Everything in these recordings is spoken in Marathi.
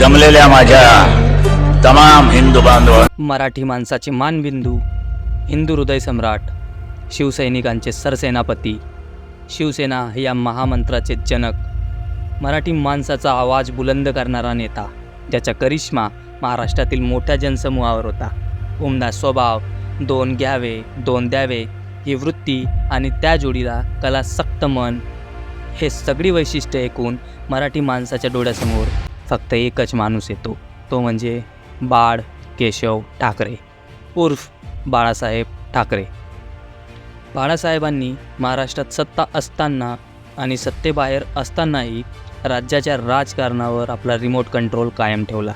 जमलेल्या माझ्या तमाम हिंदू बांधव मराठी माणसाचे मानबिंदू हिंदू हृदय सम्राट शिवसैनिकांचे सरसेनापती. शिवसेना या महामंत्राचे जनक. मराठी माणसाचा आवाज बुलंद करणारा नेता ज्याचा करिश्मा महाराष्ट्रातील मोठ्या जनसमूहावर होता. उमदा स्वभाव दोन घ्यावे दोन द्यावे ही वृत्ती आणि त्या जोडीला कला सक्त मन हे सगळी वैशिष्ट्ये ऐकून मराठी माणसाच्या डोळ्यासमोर फक्त एकच माणूस येतो तो म्हणजे बाळ केशव ठाकरे. उर्फ बाळासाहेब ठाकरे. बाळासाहेबांनी महाराष्ट्रात सत्ता असताना आणि सत्तेबाहेर असतानाही राज्याच्या राजकारणावर आपला रिमोट कंट्रोल कायम ठेवला.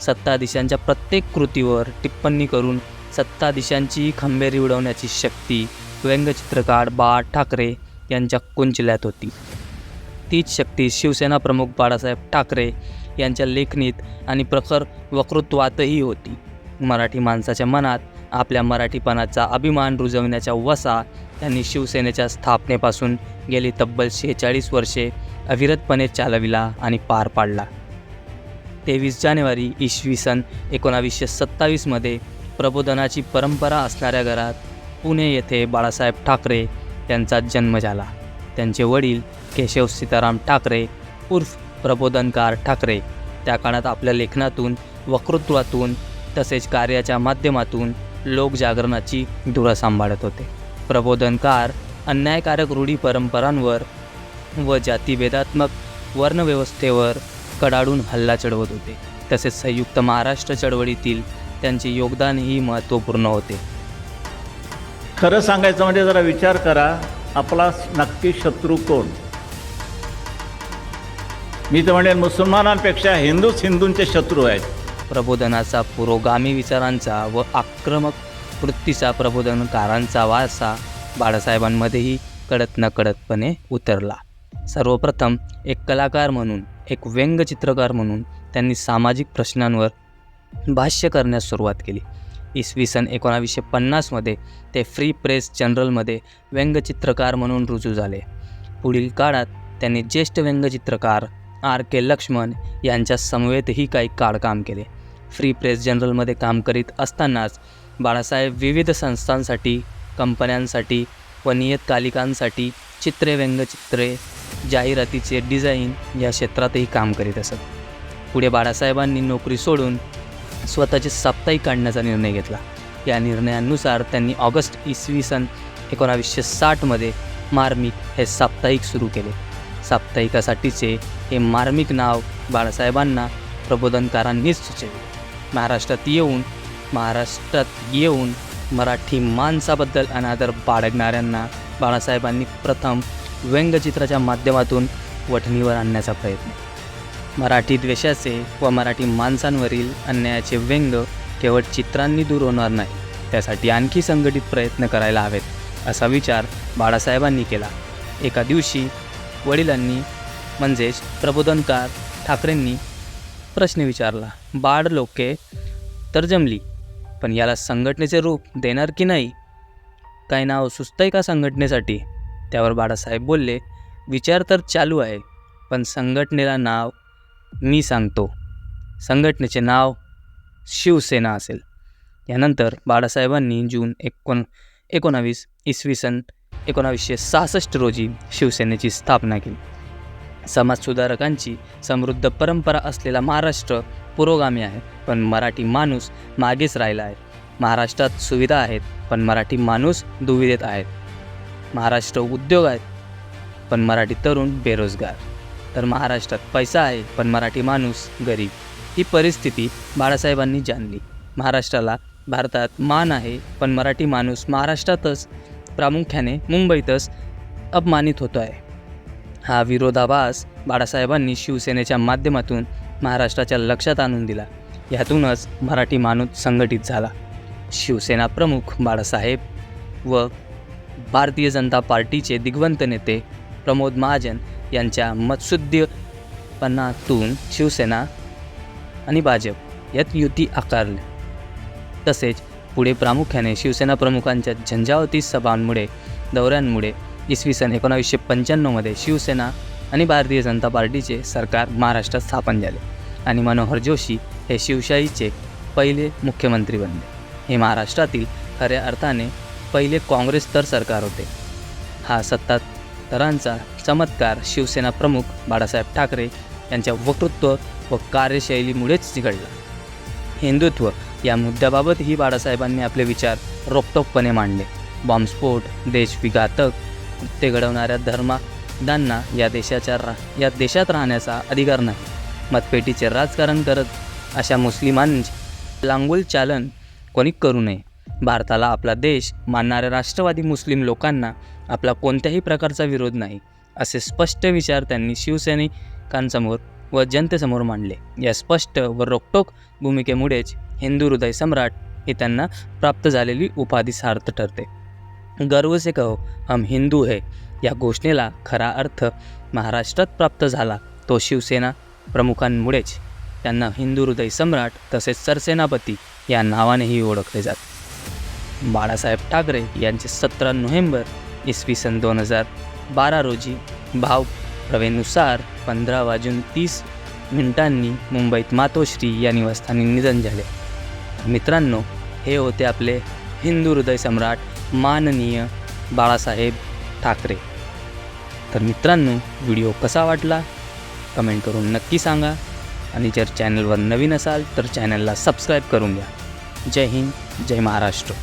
सत्ताधीशांच्या प्रत्येक कृतीवर टिप्पणी करून सत्ताधीशांची खंबेरी उडवण्याची शक्ती व्यंगचित्रकार बाळ ठाकरे यांच्या कुंचल्यात होती. तीच शक्ती शिवसेना प्रमुख बाळासाहेब ठाकरे यांच्या लेखणीत आणि प्रखर वक्तृत्वातही होती. मराठी माणसाच्या मनात आपल्या मराठीपणाचा अभिमान रुजवण्याच्या वसा त्यांनी शिवसेनेच्या स्थापनेपासून गेली तब्बल शेहेचाळीस वर्षे अविरतपणे चालविला आणि पार पाडला. तेवीस जानेवारी इसवी सन एकोणावीसशे सत्तावीसमध्ये प्रबोधनाची परंपरा असणाऱ्या घरात पुणे येथे बाळासाहेब ठाकरे यांचा जन्म झाला. त्यांचे वडील केशव सीताराम ठाकरे उर्फ प्रबोधनकार ठाकरे. त्या काळात आपल्या लेखनातून वक्तृत्वातून तसेच कार्याच्या माध्यमातून लोकजागरणाची धुरा सांभाळत होते. प्रबोधनकार अन्यायकारक रूढी परंपरांवर व जातीभेदात्मक वर्णव्यवस्थेवर कडाडून हल्ला चढवत होते. तसेच संयुक्त महाराष्ट्र चळवळीतील त्यांचे योगदानही महत्त्वपूर्ण होते. खरं सांगायचं म्हणजे जरा विचार करा आपला नक्की शत्रू कोण? मी तर म्हणेन मुसलमानांपेक्षा हिंदूच हिंदूंचे शत्रू आहेत. प्रबोधनाचा पुरोगामी विचारांचा व आक्रमक वृत्तीचा प्रबोधनकारांचा वारसा बाळासाहेबांमध्येही कडत नकडतपणे उतरला. सर्वप्रथम एक कलाकार म्हणून एक व्यंगचित्रकार म्हणून त्यांनी सामाजिक प्रश्नांवर भाष्य करण्यास सुरुवात केली. इसवी सन एकोणावीसशे पन्नासमध्ये ते फ्री प्रेस जनरलमध्ये व्यंगचित्रकार म्हणून रुजू झाले. पुढील काळात त्यांनी ज्येष्ठ व्यंगचित्रकार आर के लक्ष्मण यांच्या समवेतही काही काळ काम केले. फ्री प्रेस जनरलमध्ये काम करीत असतानाच बाळासाहेब विविध संस्थांसाठी कंपन्यांसाठी व नियतकालिकांसाठी चित्रे व्यंगचित्रे जाहिरातीचे डिझाईन या क्षेत्रातही काम करीत असत. पुढे बाळासाहेबांनी नोकरी सोडून स्वतःचे साप्ताहिक काढण्याचा निर्णय घेतला. या निर्णयानुसार त्यांनी ऑगस्ट इसवी सन एकोणावीसशे साठमध्ये मार्मिक हे साप्ताहिक सुरू केले. साप्ताहिकासाठीचे हे मार्मिक नाव बाळासाहेबांना प्रबोधनकारांनीच सुचवले महाराष्ट्रात येऊन महाराष्ट्रात येऊन मराठी माणसाबद्दल अनादर बाळगणाऱ्यांना बाळासाहेबांनी प्रथम व्यंगचित्राच्या माध्यमातून वठणीवर आणण्याचा प्रयत्न. मराठी द्वेषाचे व मराठी माणसांवरील अन्यायाचे व्यंग केवळ चित्रांनी दूर होणार नाही त्यासाठी आणखी संघटित प्रयत्न करायला हवेत असा विचार बाळासाहेबांनी केला. एका दिवशी वडिलांनी म्हणजेच प्रबोधनकार ठाकरेंनी प्रश्न विचारला बाळ लोके तर जमली पण याला संघटनेचे रूप देणार की नाही? काय नाव सुचतंय का संघटनेसाठी? त्यावर बाळासाहेब बोलले विचार तर चालू आहे पण संघटनेला नाव मी सांगतो. संघटनेचे नाव शिवसेना असेल. यानंतर बाळासाहेबांनी जून एकोण एकोणावीस इसवी सन एकोणावीसशे सहासष्ट रोजी शिवसेनेची स्थापना केली. समाजसुधारकांची समृद्ध परंपरा असलेला महाराष्ट्र पुरोगामी आहे पण मराठी माणूस मागेच राहिला आहे. महाराष्ट्रात सुविधा आहेत पण मराठी माणूस दुविधेत आहेत. महाराष्ट्र उद्योग आहेत पण मराठी तरुण बेरोजगार. तर महाराष्ट्रात पैसा आहे पण मराठी माणूस गरीब. ही परिस्थिती बाळासाहेबांनी जाणली. महाराष्ट्राला भारतात मान आहे पण मराठी माणूस महाराष्ट्रातच प्रामुख्याने मुंबईतच अपमानित होतो आहे हा विरोधाभास बाळासाहेबांनी शिवसेनेच्या माध्यमातून महाराष्ट्राच्या लक्षात आणून दिला. यातूनच मराठी माणूस संघटित झाला. शिवसेना प्रमुख बाळासाहेब व भारतीय जनता पार्टीचे दिग्वंत नेते प्रमोद महाजन यांच्या मत्सुद्यपणातून शिवसेना आणि भाजप यात युती आकारली. तसेच पुढे प्रामुख्याने शिवसेना प्रमुखांच्या झंझावती सभांमुळे दौऱ्यांमुळे इसवी सन एकोणावीसशे पंच्याण्णवमध्ये शिवसेना आणि भारतीय जनता पार्टीचे सरकार महाराष्ट्रात स्थापन झाले आणि मनोहर जोशी हे शिवशाहीचे पहिले मुख्यमंत्री बनले. हे महाराष्ट्रातील खऱ्या अर्थाने पहिले काँग्रेसतर सरकार होते. हा सत्तातरांचा चमत्कार शिवसेना प्रमुख बाळासाहेब ठाकरे यांच्या वक्तृत्व व कार्यशैलीमुळेच घडला हिंदुत्व या मुद्द्याबाबतही बाळासाहेबांनी आपले विचार रोखटोकपणे मांडले. बॉम्बस्फोट देशविघातक कृत्य घडवणाऱ्या धर्मादांना या देशाच्या रा या देशात राहण्याचा अधिकार नाही. मतपेटीचे राजकारण करत अशा मुस्लिमांचे लांगुल चालन कोणी करू नये. भारताला आपला देश मानणाऱ्या राष्ट्रवादी मुस्लिम लोकांना आपला कोणत्याही प्रकारचा विरोध नाही असे स्पष्ट विचार त्यांनी शिवसैनिकांसमोर व जनतेसमोर मांडले. या स्पष्ट व रोखटोक भूमिकेमुळेच हिंदू हृदय सम्राट ही त्यांना प्राप्त झालेली उपाधी सार्थ ठरते. गर्व से कहो हम हिंदू है. या घोषणेला खरा अर्थ महाराष्ट्रात प्राप्त झाला तो शिवसेना प्रमुखांमुळेच. त्यांना हिंदू हृदय सम्राट तसेच सरसेनापती या नावानेही ओळखले जाते. बाळासाहेब ठाकरे यांचे सतरा नोव्हेंबर इसवी सन दोन हजार बारा रोजी भाव प्रवेनुसार पंधरा वाजून तीस मिनिटांनी मुंबईत मातोश्री या निवासस्थानी निधन झाले. मित्रांनो हे होते आपले हिंदू हृदय सम्राट माननीय बाळासाहेब ठाकरे. तर मित्रांनो व्हिडिओ कसा वाटला? कमेंट करून नक्की सांगा. आणि जर चॅनलवर नवीन असाल तर चॅनलला सबस्क्राईब करून घ्या. जय हिंद जय महाराष्ट्र.